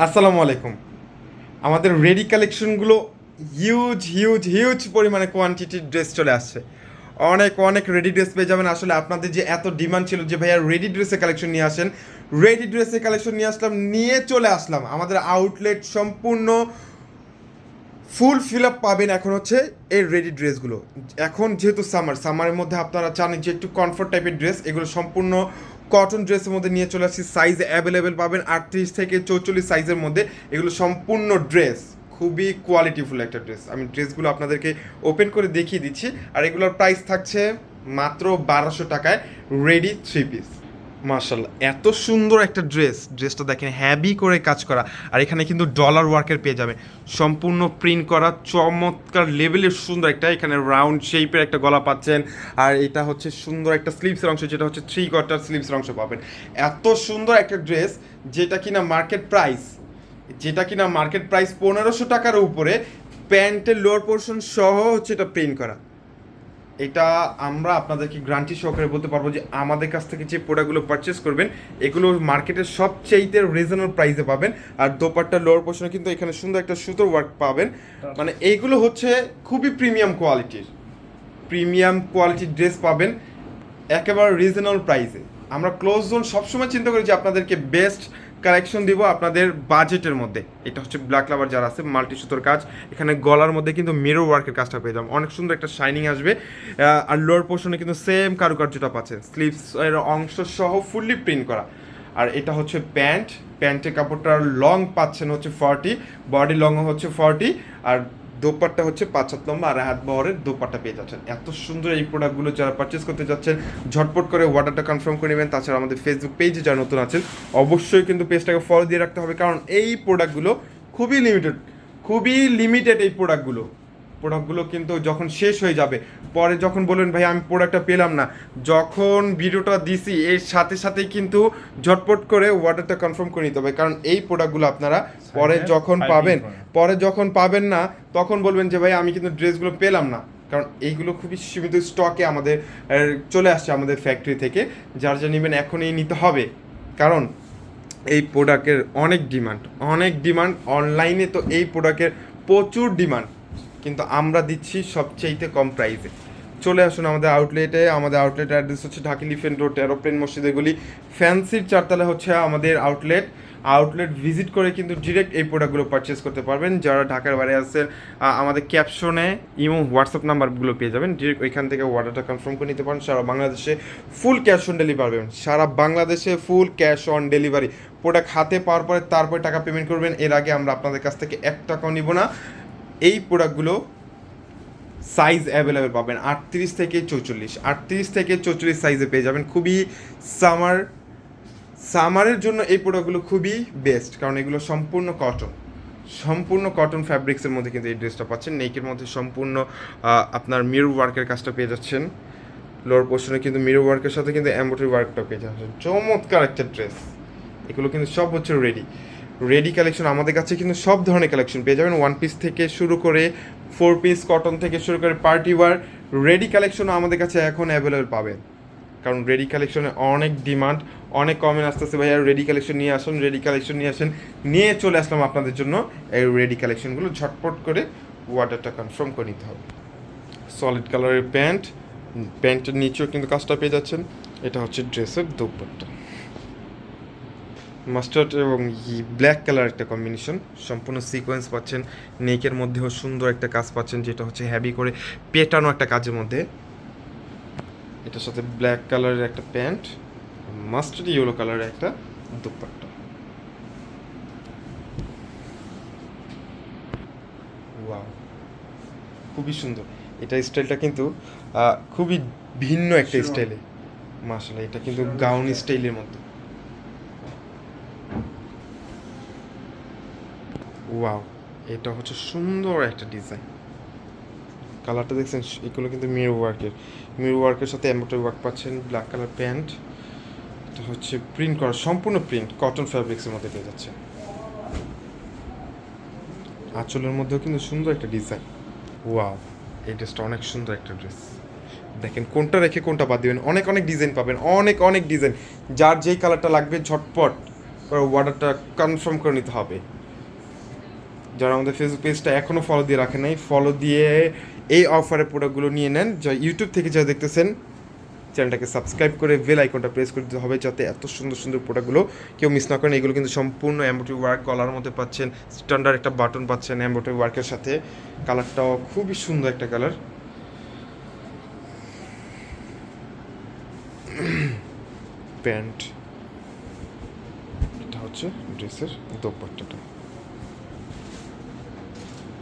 আসসালামু আলাইকুম। আমাদের রেডি কালেকশনগুলো হিউজ হিউজ হিউজ পরিমাণে কোয়ান্টিটির ড্রেস চলে আসছে। অনেক অনেক রেডি ড্রেস পেয়ে যাবেন। আসলে আপনাদের যে এত ডিমান্ড ছিল যে ভাইয়া রেডি ড্রেসের কালেকশন নিয়ে আসেন রেডি ড্রেসের কালেকশন নিয়ে আসলাম, নিয়ে চলে আসলাম। আমাদের আউটলেট সম্পূর্ণ ফুল ফিল আপ পাবেন এখন হচ্ছে এই রেডি ড্রেসগুলো এখন যেহেতু সামার সামারের মধ্যে আপনারা চান যে একটু কমফোর্ট টাইপের ড্রেস এগুলো সম্পূর্ণ কটন ড্রেসের মধ্যে নিয়ে চলে আসছি। সাইজ অ্যাভেলেবেল পাবেন আটত্রিশ থেকে চৌচল্লিশ সাইজের মধ্যে। এগুলো সম্পূর্ণ ড্রেস খুবই কোয়ালিটিফুল একটা ড্রেস আমি ড্রেসগুলো আপনাদেরকে ওপেন করে দেখিয়ে দিচ্ছি। আর এগুলোর প্রাইস থাকছে মাত্র বারোশো টাকায় রেডি থ্রি পিস মার্শাল্লাহ এত সুন্দর একটা ড্রেস ড্রেসটা দেখেন হ্যাভি করে কাজ করা। আর এখানে কিন্তু ডলার ওয়ার্কের পেয়ে যাবেন। সম্পূর্ণ প্রিন্ট করা, চমৎকার লেভেলের সুন্দর একটা, এখানে রাউন্ড শেপের একটা গলা পাচ্ছেন। আর এটা হচ্ছে সুন্দর একটা স্লিভসের অংশ, যেটা হচ্ছে থ্রি কোয়ার্টার স্লিভসের অংশ পাবেন। এত সুন্দর একটা ড্রেস যেটা কিনা মার্কেট প্রাইস যেটা কিনা মার্কেট প্রাইস পনেরোশো টাকার উপরে প্যান্টের লোয়ার পোর্শন সহ হচ্ছে এটা প্রিন্ট করা। এটা আমরা আপনাদেরকে গ্রান্টি সহকারে বলতে পারব যে আমাদের কাছ থেকে যে প্রোডাক্টগুলো পারচেস করবেন, এগুলো মার্কেটের সবচেয়েতে রিজনেবল প্রাইসে পাবেন। আর দোপাট্টা লোয়ার পোর্শনে কিন্তু এখানে সুন্দর একটা সুতোর ওয়ার্ক পাবেন। মানে এইগুলো হচ্ছে খুবই প্রিমিয়াম কোয়ালিটির প্রিমিয়াম কোয়ালিটির ড্রেস পাবেন একেবারে রিজনেবল প্রাইসে আমরা ক্লোজ জোন সবসময় চিন্তা করি যে আপনাদেরকে বেস্ট কালেকশন দিব আপনাদের বাজেটের মধ্যে। এটা হচ্ছে ব্ল্যাক লাভার যারা আছে মাল্টি সুতোর কাজ। এখানে গলার মধ্যে কিন্তু মিরর ওয়ার্কের কাজটা পেয়ে যাবেন। অনেক সুন্দর একটা শাইনিং আসবে। আর লোয়ার পোর্শনে কিন্তু সেম কারুকার্যটা পাচ্ছেন। স্লিভস এর অংশ সহ ফুললি প্রিন্ট করা। আর এটা হচ্ছে প্যান্ট। প্যান্টের কাপড়টার লং পাচ্ছেন হচ্ছে ফর্টি বডি লং হচ্ছে ফর্টি আর দোপাট্টা হচ্ছে পাঁচ সাত নম্বর আর হাত বহরের দোপাট্টা পেয়ে যাচ্ছেন। এত সুন্দর এই প্রোডাক্টগুলো যারা পারচেস করতে যাচ্ছেন, ঝটপট করে অর্ডারটা কনফার্ম করে নেবেন। তাছাড়া আমাদের ফেসবুক পেজে যারা নতুন আছেন, অবশ্যই কিন্তু পেজটাকে ফলো দিয়ে রাখতে হবে। কারণ এই প্রোডাক্টগুলো খুবই লিমিটেড খুবই লিমিটেড এই প্রোডাক্টগুলো প্রোডাক্টগুলো কিন্তু যখন শেষ হয়ে যাবে পরে যখন বলবেন ভাই আমি প্রোডাক্টটা পেলাম না। যখন ভিডিওটা দিছি এর সাথে সাথেই কিন্তু ঝটপট করে অর্ডারটা কনফার্ম করে নিতে হবে কারণ এই প্রোডাক্টগুলো আপনারা পরে যখন পাবেন পরে। যখন পাবেন না তখন বলবেন যে ভাই আমি কিন্তু ড্রেসগুলো পেলাম না। কারণ এইগুলো খুবই সীমিত স্টকে আমাদের চলে আসছে আমাদের ফ্যাক্টরি থেকে যার যা নেবেন এখনই নিতে হবে। কারণ এই প্রোডাক্টের অনেক ডিমান্ড অনেক ডিমান্ড অনলাইনে তো এই প্রোডাক্টের প্রচুর ডিমান্ড কিন্তু আমরা দিচ্ছি সবচেয়েতে কম প্রাইসে চলে আসুন আমাদের আউটলেটে আমাদের আউটলেট অ্যাড্রেস হচ্ছে ঢাকি লিফেন রোড এরোপ্লেন মসজিদেগুলি ফ্যান্সির চারতলা হচ্ছে আমাদের আউটলেট আউটলেট ভিজিট করে কিন্তু ডিরেক্ট এই প্রোডাক্টগুলো পারচেস করতে পারবেন। যারা ঢাকার বাইরে আছেন আমাদের ক্যাপশনে ইমো হোয়াটসঅ্যাপ নাম্বারগুলো পেয়ে যাবেন। ডিরেক্ট ওইখান থেকে অর্ডারটা কনফার্ম করে নিতে পারেন। সারা বাংলাদেশে ফুল ক্যাশ অন ডেলিভারি পাবেন। সারা বাংলাদেশে full cash on delivery product হাতে পাওয়ার পরে তারপরে টাকা পেমেন্ট করবেন। এর আগে আমরা আপনাদের কাছ থেকে এক টাকাও নিব না। এই প্রোডাক্টগুলো সাইজ অ্যাভেলেবেল পাবেন। আটত্রিশ থেকে চৌচল্লিশ। আটত্রিশ থেকে চৌচল্লিশ সাইজে পেয়ে যাবেন। খুবই সামার সামারের জন্য এই প্রোডাক্টগুলো খুবই বেস্ট কারণ এগুলো সম্পূর্ণ কটন সম্পূর্ণ কটন ফ্যাব্রিক্সের মধ্যে কিন্তু এই ড্রেসটা পাচ্ছেন। নেকের মধ্যে সম্পূর্ণ আপনার মিরর ওয়ার্কের কাজটা পেয়ে যাচ্ছেন। লোয়ার পোর্শনে কিন্তু মিরর ওয়ার্কের সাথে কিন্তু এম্ব্রয়ডারি ওয়ার্কটা পেয়ে যাচ্ছেন। চমৎকার একটা ড্রেস এগুলো কিন্তু সব হচ্ছে রেডি রেডি কালেকশন আমাদের কাছে কিন্তু সব ধরনের কালেকশন পেয়ে যাবেন। ওয়ান পিস থেকে শুরু করে ফোর পিস কটন থেকে শুরু করে পার্টি ওয়ার রেডি কালেকশনও আমাদের কাছে এখন অ্যাভেলেবেল পাবেন। কারণ রেডি কালেকশনে অনেক ডিমান্ড অনেক কমেন্ট আসতেছে, ভাইয়া রেডি কালেকশন নিয়ে আসুন রেডি কালেকশন নিয়ে আসেন। নিয়ে চলে আসলাম আপনাদের জন্য এই রেডি কালেকশনগুলো ঝটপট করে ওয়াটারটা কনফার্ম করে নিতে হবে। সলিড কালারের প্যান্ট প্যান্টের নিচেও কিন্তু কাজটা পেয়ে যাচ্ছেন। এটা হচ্ছে ড্রেসের দুপাট্টা। মাস্টার্ড এবং ব্ল্যাক কালার একটা কম্বিনেশন। সম্পূর্ণ সিকোয়েন্স পাচ্ছেন নেকের মধ্যেও সুন্দর একটা কাজ পাচ্ছেন যেটা হচ্ছে হ্যাভি করে পেটানো একটা কাজের মধ্যে। এটার সাথে ব্ল্যাক কালারের একটা প্যান্ট মাস্টার্ড ইয়েলো কালারের একটা দুপাট্টা। ওয়াও খুবই সুন্দর। এটা স্টাইলটা কিন্তু খুবই ভিন্ন একটা স্টাইলে। মাসাল্লাহ এটা কিন্তু গাউন স্টাইলের মতো ওয়াও, এটা হচ্ছে সুন্দর একটা ডিজাইন। কালারটা দেখছেন, এগুলো কিন্তু মিরর ওয়ার্কের মিরর ওয়ার্কের সাথে এমব্রয়ডারি ওয়ার্ক পাচ্ছেন ব্ল্যাক কালার প্যান্ট এটা হচ্ছে প্রিন্ট করা, সম্পূর্ণ প্রিন্ট কটন ফ্যাব্রিক্সের মধ্যে পেয়ে যাচ্ছে আঁচলের মধ্যেও কিন্তু সুন্দর একটা ডিজাইন। ওয়াও, এই ড্রেসটা অনেক সুন্দর একটা ড্রেস। দেখেন কোনটা রেখে কোনটা বাদ দিবেন, অনেক অনেক ডিজাইন পাবেন, অনেক অনেক ডিজাইন। যার যেই কালারটা লাগবে ঝটপট অর্ডারটা কনফার্ম করে নিতে হবে। যারা আমাদের ফেসবুক পেজটা এখনও ফলো দিয়ে রাখেন নাই ফলো দিয়ে এই অফারের প্রোডাক্টগুলো নিয়ে নেন। যা ইউটিউব থেকে যা দেখতেছেন, চ্যানেলটাকে সাবস্ক্রাইব করে বেল আইকনটা প্রেস করে দিতে হবে যাতে এত সুন্দর সুন্দর প্রোডাক্টগুলো কেউ মিস না করেন। এগুলো কিন্তু সম্পূর্ণ এম্বোটারি ওয়ার্ক গলার মধ্যে পাচ্ছেন স্ট্যান্ডার্ড একটা বাটন পাচ্ছেন এম্বোটারি ওয়ার্কের সাথে। কালারটাও খুবই সুন্দর একটা কালার প্যান্ট এটা হচ্ছে ড্রেসের দোপাট্টাটা।